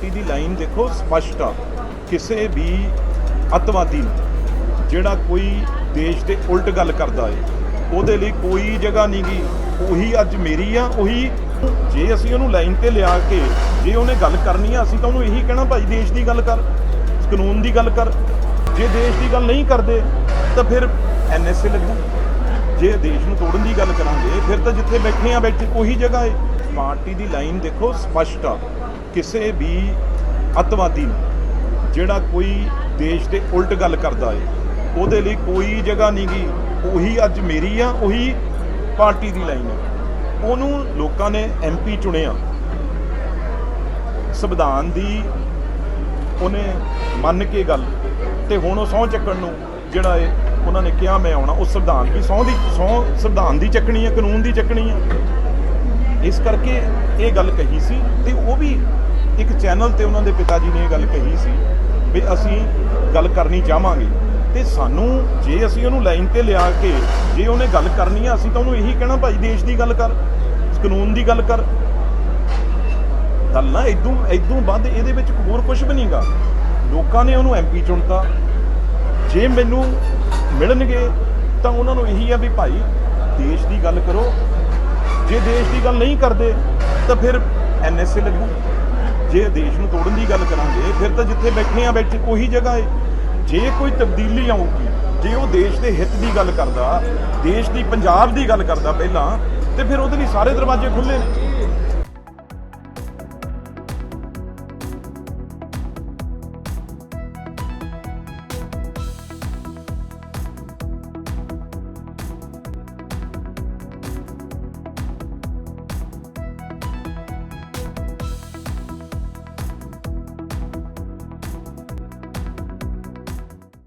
Party ਦੀ line ਦੇਖੋ ਸਪਸ਼ਟ ਆ, ਕਿਸੇ ਵੀ ਅੱਤਵਾਦੀ ਨੂੰ, ਜਿਹੜਾ ਕੋਈ ਦੇਸ਼ ਦੇ ਉਲਟ ਗੱਲ ਕਰਦਾ ਏ, ਉਹਦੇ ਲਈ ਕੋਈ ਜਗ੍ਹਾ ਨਹੀਂ ਗੀ, ਉਹੀ ਅੱਜ ਮੇਰੀ ਆ, ਉਹੀ ਜੇ ਅਸੀਂ ਉਹਨੂੰ ਲਾਈਨ ਤੇ ਲਿਆ ਕੇ, ਜੇ ਉਹਨੇ ਗੱਲ ਕਰਨੀ ਆ, ਅਸੀਂ ਤਾਂ ਉਹਨੂੰ ਇਹੀ ਕਹਿਣਾ ਭਾਈ ਦੇਸ਼ ਦੀ ਗੱਲ ਕਰ, ਕਾਨੂੰਨ ਦੀ ਗੱਲ ਕਰ, ਜੇ ਦੇਸ਼ ਦੀ ਗੱਲ ਨਹੀਂ ਕਰਦੇ, ਤਾਂ ਫਿਰ ਐਨਐਸਏ ਲੱਗੂ ਜੇ ਦੇਸ਼ ਨੂੰ ਤੋੜਨ ਦੀ ਗੱਲ ਕਰਾਂਗੇ, ਫਿਰ ਤਾਂ ਜਿੱਥੇ ਬੈਠੇ ਆ ਬੈਠੇ ਉਹੀ ਜਗ੍ਹਾ ਏ। ਪਾਰਟੀ ਦੀ ਲਾਈਨ ਦੇਖੋ ਸਪਸ਼ਟ ਆ ਕਿਸੇ ਵੀ ਅੱਤਵਾਦੀ ਨੂੰ ਜਿਹੜਾ ਕੋਈ ਦੇਸ਼ ਦੇ ਉਲਟ ਗੱਲ ਕਰਦਾ ਏ ਉਹਦੇ ਲਈ ਕੋਈ ਜਗ੍ਹਾ ਨਹੀਂ ਗੀ। ਉਹੀ ਅੱਜ ਮੇਰੀ ਆ, ਉਹੀ ਪਾਰਟੀ ਦੀ ਲਾਈਨ ਆ। ਉਹਨੂੰ ਲੋਕਾਂ ਨੇ ਐਮਪੀ ਚੁਣਿਆ। ਸੰਵਿਧਾਨ ਦੀ ਉਹਨੇ ਮੰਨ ਕੇ ਗੱਲ ਤੇ ਹੁਣ ਉਹ ਸਹੁੰ ਚੱਕਣ ਨੂੰ ਜਿਹੜਾ ਏ ਉਹਨਾਂ ਨੇ ਕਿਹਾ ਮੈਂ ਆਉਣਾ, ਉਹ ਸੰਵਿਧਾਨ ਦੀ ਸਹੁੰ ਦੀ, ਸਹੁੰ ਸੰਵਿਧਾਨ ਦੀ ਚੱਕਣੀ ਹੈ ਕਾਨੂੰਨ ਦੀ ਚੱਕਣੀ ਆ। ਇਸ ਕਰਕੇ ਇਹ ਗੱਲ ਕਹੀ ਸੀ ਤੇ ਉਹ ਵੀ ਇੱਕ ਚੈਨਲ ਤੇ ਉਹਨਾਂ ਦੇ ਪਿਤਾ ਜੀ ਨੇ ਇਹ ਗੱਲ ਕਹੀ ਸੀ ਵੀ ਅਸੀਂ ਗੱਲ ਕਰਨੀ ਚਾਹਾਂਗੇ। ਤੇ ਸਾਨੂੰ ਜੇ ਅਸੀਂ ਉਹਨੂੰ ਲਾਈਨ ਤੇ ਲਿਆ ਕੇ ਜੇ ਉਹਨੇ ਗੱਲ ਕਰਨੀ ਆ, ਅਸੀਂ ਤਾਂ ਉਹਨੂੰ ਇਹੀ ਕਹਿਣਾ, ਭਾਈ ਦੇਸ਼ ਦੀ ਗੱਲ ਕਰ, ਕਾਨੂੰਨ ਦੀ ਗੱਲ ਕਰ। ਗੱਲ ਨਾ ਇਦੋਂ ਇਦੋਂ ਵੱਧ ਇਹਦੇ ਵਿੱਚ ਹੋਰ ਕੁਝ ਵੀ ਨਹੀਂਗਾ ਲੋਕਾਂ ਨੇ ਉਹਨੂੰ ਐਮਪੀ ਚੁਣਤਾ। ਜੇ ਮੈਨੂੰ ਮਿਲਣਗੇ ਤਾਂ ਉਹਨਾਂ ਨੂੰ ਇਹੀ ਆ ਵੀ ਭਾਈ ਦੇਸ਼ ਦੀ ਗੱਲ ਕਰੋ ਜੇ ਦੇਸ਼ ਦੀ ਗੱਲ ਨਹੀਂ ਕਰਦੇ, ਤਾਂ ਫਿਰ ਐਨਐਸਏ ਲੱਗੂ ਜੇ ਦੇਸ਼ ਨੂੰ ਤੋੜਨ ਦੀ ਗੱਲ ਕਰਾਂਗੇ, ਫਿਰ ਤਾਂ ਜਿੱਥੇ ਬੈਠੇ ਆ ਬੈਠੇ ਉਹੀ ਜਗ੍ਹਾ ਏ। ਜੇ ਕੋਈ ਤਬਦੀਲੀ ਆਊਗੀ, ਜੇ ਉਹ ਦੇਸ਼ ਦੇ ਹਿੱਤ ਦੀ ਗੱਲ ਕਰਦਾ, ਦੇਸ਼ ਦੀ ਪੰਜਾਬ ਦੀ ਗੱਲ ਕਰਦਾ ਪਹਿਲਾਂ, ਤੇ ਫਿਰ ਉਹਦੇ ਲਈ ਸਾਰੇ ਦਰਵਾਜ਼ੇ ਖੁੱਲੇ ਨੇ।